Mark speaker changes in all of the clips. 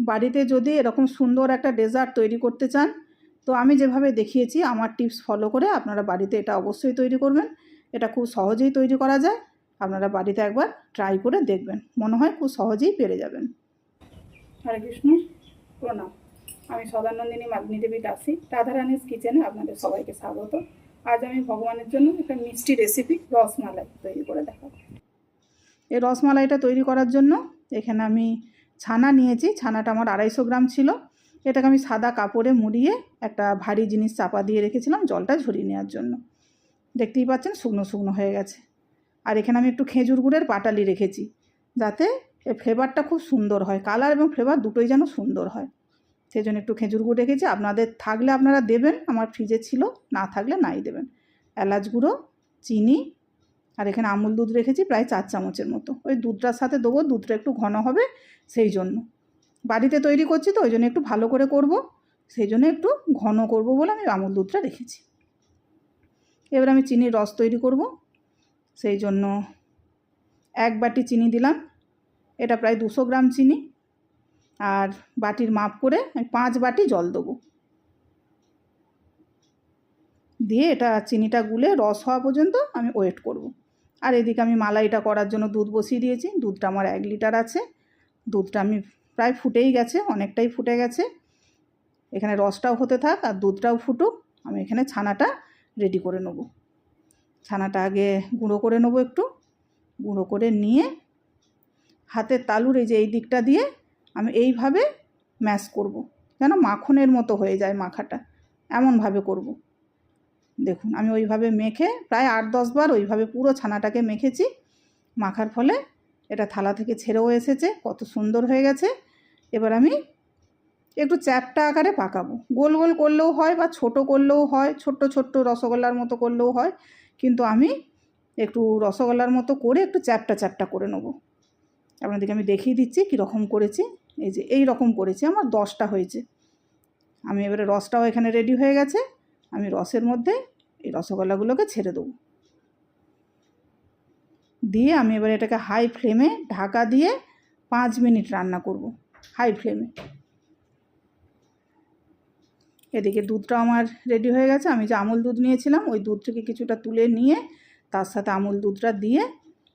Speaker 1: বাড়িতে যদি এরকম সুন্দর একটা ডেজার্ট তৈরি করতে চান তো আমি যেভাবে দেখিয়েছি আমার টিপস ফলো করে আপনারা বাড়িতে এটা অবশ্যই তৈরি করবেন। এটা খুব সহজেই তৈরি করা যায়। আপনারা বাড়িতে একবার ট্রাই করে দেখবেন। মনে হয় খুব সহজেই পেরে যাবেন। হরে কৃষ্ণ প্রণাম। আমি সদানন্দিনী মালিনী দেবী দাসী রাধারানীস কিচেনে আপনাদের সবাইকে স্বাগত। আজ আমি ভগবানের জন্য একটা মিষ্টি রেসিপি রসমালাই তৈরি করে দেখাবো। এই রসমালাইটা তৈরি করার জন্য এখানে আমি ছানা নিয়েছি, ছানাটা আমার আড়াইশো গ্রাম ছিল। এটাকে আমি সাদা কাপড়ে মুড়িয়ে একটা ভারী জিনিস চাপা দিয়ে রেখেছিলাম জলটা ঝরিয়ে নেওয়ার জন্য। দেখতেই পাচ্ছেন শুকনো শুকনো হয়ে গেছে। আর এখানে আমি একটু খেজুর গুড়ের পাটালি রেখেছি, যাতে ফ্লেভারটা খুব সুন্দর হয়, কালার এবং ফ্লেভার দুটোই যেন সুন্দর হয়। সেই জন্য একটু খেজুর গুড় রেখেছি। আপনাদের থাকলে আপনারা দেবেন, আমার ফ্রিজে ছিল, না থাকলে নাই দেবেন। এলাচ গুঁড়ো, চিনি আর এখানে আমুল দুধ রেখেছি প্রায় চার চামচের মতো। ওই দুধটার সাথে দেবো, দুধটা একটু ঘন হবে সেই জন্য। বাড়িতে তৈরি করছি তো ওই জন্য একটু ভালো করে করব, সেই জন্য একটু ঘন করব বলে আমি আমুল দুধটা রেখেছি। এবার আমি চিনির রস তৈরি করব, সেই জন্য এক বাটি চিনি দিলাম, এটা প্রায় দুশো গ্রাম চিনি, আর বাটির মাপ করে আমি পাঁচ বাটি জল দেবো। দিয়ে এটা চিনিটা গুলে রস হওয়া পর্যন্ত আমি ওয়েট করব। আর এদিকে আমি মালাইটা করার জন্য দুধ বসিয়ে দিয়েছি। দুধটা আমার এক লিটার আছে। দুধটা আমি প্রায় ফুটেই গেছে, অনেকটাই ফুটে গেছে। এখানে রসটাও হতে থাক আর দুধটাও ফুটুক। আমি এখানে ছানাটা রেডি করে নেব। ছানাটা আগে গুঁড়ো করে নেব একটু। গুঁড়ো করে নিয়ে হাতের তালুর এই যে এই দিকটা দিয়ে আমি এইভাবে ম্যাশ করব। যেন মাখনের মতো হয়ে যায় মাখাটা। এমনভাবে করব। দেখুন, আমি ওইভাবে মেখে প্রায় আট দশবার ওইভাবে পুরো ছানাটাকে মেখেছি। মাখার ফলে এটা থালা থেকে ছেড়েও এসেছে, কত সুন্দর হয়ে গেছে। এবার আমি একটু চ্যাপটা আকারে পাকাবো। গোল গোল করলেও হয় বা ছোট করলেও হয়, ছোট্ট ছোট্ট রসগোল্লার মতো করলেও হয়, কিন্তু আমি একটু রসগোল্লার মতো করে একটু চ্যাপটা চ্যাপটা করে নেব। আপনাদেরকে আমি দেখিয়ে দিচ্ছি কীরকম করেছি। এই যে, এই রকম করেছি, আমার দশটা হয়েছে। আমি এবারে রসটাও এখানে রেডি হয়ে গেছে। আমি রসের মধ্যে এই রসগোল্লাগুলোকে ছেড়ে দেবো। দিয়ে আমি এবার এটাকে হাই ফ্লেমে ঢাকা দিয়ে পাঁচ মিনিট রান্না করব হাই ফ্লেমে এদিকে দুধটা আমার রেডি হয়ে গেছে। আমি যে আমুল দুধ নিয়েছিলাম, ওই দুধ থেকে কিছুটা তুলে নিয়ে তার সাথে আমুল দুধটা দিয়ে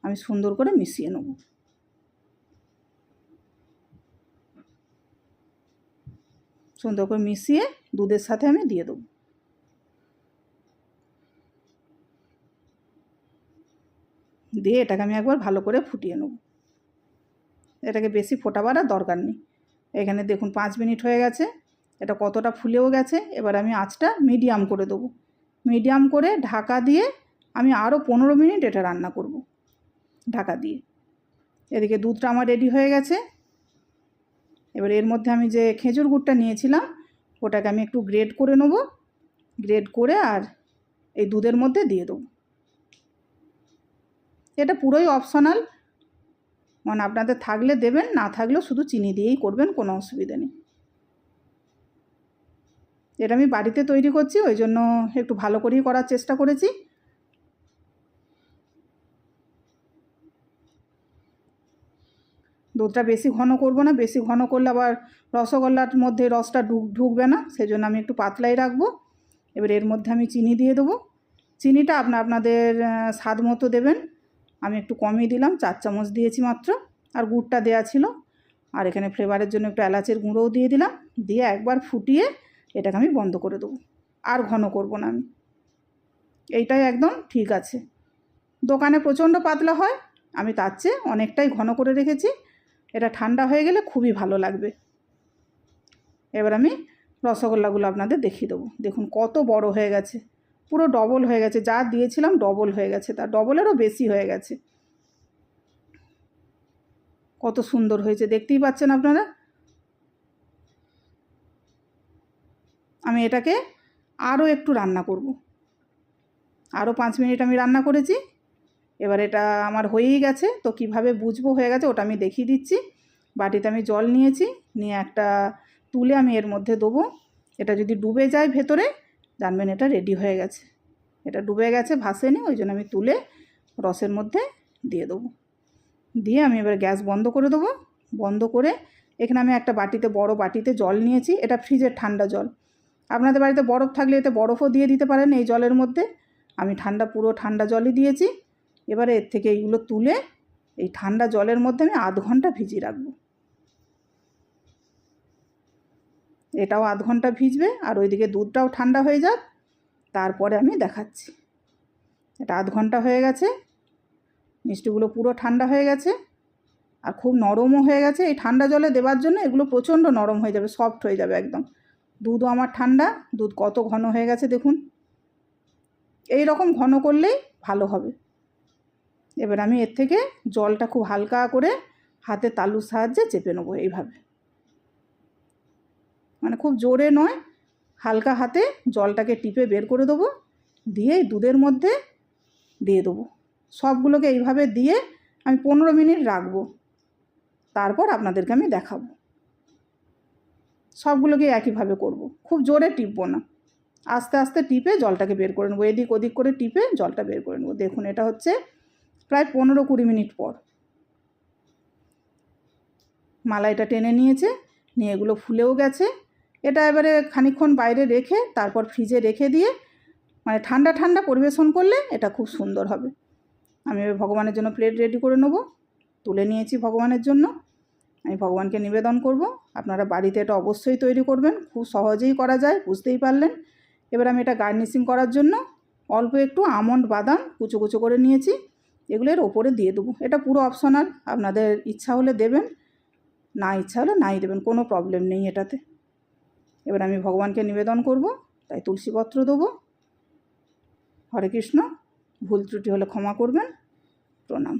Speaker 1: আমি সুন্দর করে মিশিয়ে নেব। সুন্দর করে মিশিয়ে দুধের সাথে আমি দিয়ে দেবো। দিয়ে এটাকে আমি একবার ভালো করে ফুটিয়ে নেব। এটাকে বেশি ফোটাবার আর দরকার নেই। এখানে দেখুন পাঁচ মিনিট হয়ে গেছে। এটা কতটা ফুলেও গেছে। এবার আমি আঁচটা মিডিয়াম করে দেবো। মিডিয়াম করে ঢাকা দিয়ে আমি আরও পনেরো মিনিট এটা রান্না করব। ঢাকা দিয়ে। এদিকে দুধটা আমার রেডি হয়ে গেছে। এবার এর মধ্যে আমি যে খেজুর গুড়টা নিয়েছিলাম, ওটাকে আমি একটু গ্রেড করে নেব। গ্রেড করে আর এই দুধের মধ্যে দিয়ে দেবো। এটা পুরোই অপশনাল মানে আপনাদের থাকলে দেবেন, না থাকলেও শুধু চিনি দিয়েই করবেন, কোনো অসুবিধা নেই। এটা আমি বাড়িতে তৈরি করছি, ওই জন্য একটু ভালো করেই করার চেষ্টা করেছি। দুধটা বেশি ঘন করব না, বেশি ঘন করলে আবার রসগোল্লার মধ্যে রসটা ঢুক ঢুকবে না, সেজন্য আমি একটু পাতলাই রাখব। এবার এর মধ্যে আমি চিনি দিয়ে দেবো। চিনিটা আপনা, আপনাদের স্বাদ মতো দেবেন। আমি একটু কমই দিলাম, চার চামচ দিয়েছি মাত্র, আর গুড়টা দেওয়া ছিল। আর এখানে ফ্লেভারের জন্য একটু এলাচের গুঁড়োও দিয়ে দিলাম, দিয়ে একবার ফুটিয়ে এটাকে আমি বন্ধ করে দেবো। আর ঘন করব না আমি। এইটাই একদম ঠিক আছে। দোকানে প্রচণ্ড পাতলা হয়, আমি তার চেয়ে অনেকটাই ঘন করে রেখেছি। এটা ঠান্ডা হয়ে গেলে খুবই ভালো লাগবে। এবার আমি রসগোল্লাগুলো আপনাদের দেখিয়ে দেবো। দেখুন কত বড় হয়ে গেছে। পুরো ডবল হয়ে গেছে। যা দিয়েছিলাম ডবল হয়ে গেছে। তার ডবলেরও বেশি হয়ে গেছে। কত সুন্দর হয়েছে। দেখতেই পাচ্ছেন আপনারা? আমি এটাকে আরও একটু রান্না করব। আরও পাঁচ মিনিট আমি রান্না করেছি। এবার এটা আমার হয়েই গেছে। তো কীভাবে বুঝব হয়ে গেছে ওটা আমি দেখিয়ে দিচ্ছি। বাটিতে আমি জল নিয়েছি। নিয়ে একটা তুলে আমি এর মধ্যে দেবো। এটা যদি ডুবে যায় ভেতরে জানবেন এটা রেডি হয়ে গেছে। এটা ডুবে গেছে, ভাসেনি, ওই জন্য আমি তুলে রসের মধ্যে দিয়ে দেবো। দিয়ে আমি এবার গ্যাস বন্ধ করে দেবো। বন্ধ করে এখানে আমি একটা বাটিতে, বড় বাটিতে জল নিয়েছি, এটা ফ্রিজের ঠান্ডা জল। আপনাদের বাড়িতে বরফ থাকলে এতে বরফও দিয়ে দিতে পারেন এই জলের মধ্যে। আমি ঠান্ডা, পুরো ঠান্ডা জলই দিয়েছি। এবারে এর থেকে এইগুলো তুলে এই ঠান্ডা জলের মধ্যে আমি আধ ঘণ্টা ভিজিয়ে রাখব। এটাও আধ ঘণ্টা ভিজবে আর ওইদিকে দুধটাও ঠান্ডা হয়ে যাক, তারপরে আমি দেখাচ্ছি। এটা আধ ঘণ্টা হয়ে গেছে, মিষ্টিগুলো পুরো ঠান্ডা হয়ে গেছে আর খুব নরমও হয়ে গেছে। এই ঠান্ডা জলে দেবার জন্য এগুলো প্রচণ্ড নরম হয়ে যাবে, সফট হয়ে যাবে একদম। দুধও আমার ঠান্ডা, দুধ কত ঘন হয়ে গেছে দেখুন। এই রকম ঘন করলেই ভালো হবে। এবার আমি এর থেকে জলটা খুব হালকা করে হাতে তালুর সাহায্যে চেপে নেব এইভাবে। মানে খুব জোরে নয়, হালকা হাতে জলটাকে টিপে বের করে দেবো দিয়ে দুধের মধ্যে দিয়ে দেবো। সবগুলোকে এইভাবে দিয়ে আমি পনেরো মিনিট রাখব, তারপর আপনাদেরকে আমি দেখাবো। সবগুলোকে একইভাবে করব। খুব জোরে টিপবো না। আস্তে আস্তে টিপে জলটাকে বের করে নেব, এদিক ওদিক করে টিপে জলটা বের করে নেব। দেখুন, এটা হচ্ছে প্রায় পনেরো কুড়ি মিনিট পর। মালাইটা টেনে নিয়েছে, নিয়ে এগুলো ফুলেও গেছে এটা এবারে খানিকক্ষণ বাইরে রেখে, তারপর ফ্রিজে রেখে দিয়ে মানে ঠান্ডা ঠান্ডা পরিবেশন করলে এটা খুব সুন্দর হবে। আমি এবার ভগবানের জন্য প্লেট রেডি করে নেব, তুলে নিয়েছি ভগবানের জন্য। আমি ভগবানকে নিবেদন করব, আপনারা বাড়িতে এটা অবশ্যই তৈরি করবেন, খুব সহজেই করা যায়, বুঝতেই পারলেন। এবার আমি এটা গার্নিশিং করার জন্য অল্প একটু আমন্ড বাদাম কুচো কুচো করে নিয়েছি, এগুলো এর ওপরে দিয়ে দেবো। এটা পুরো অপশনাল আপনাদের ইচ্ছা হলে দেবেন, না ইচ্ছা হলে নাই দেবেন, কোনো প্রবলেম নেই এটাতে। এবার আমি ভগবানকে নিবেদন করব, তাই তুলসীপত্র দেবো। হরে কৃষ্ণ, ভুল ত্রুটি হলে ক্ষমা করবেন। প্রণাম।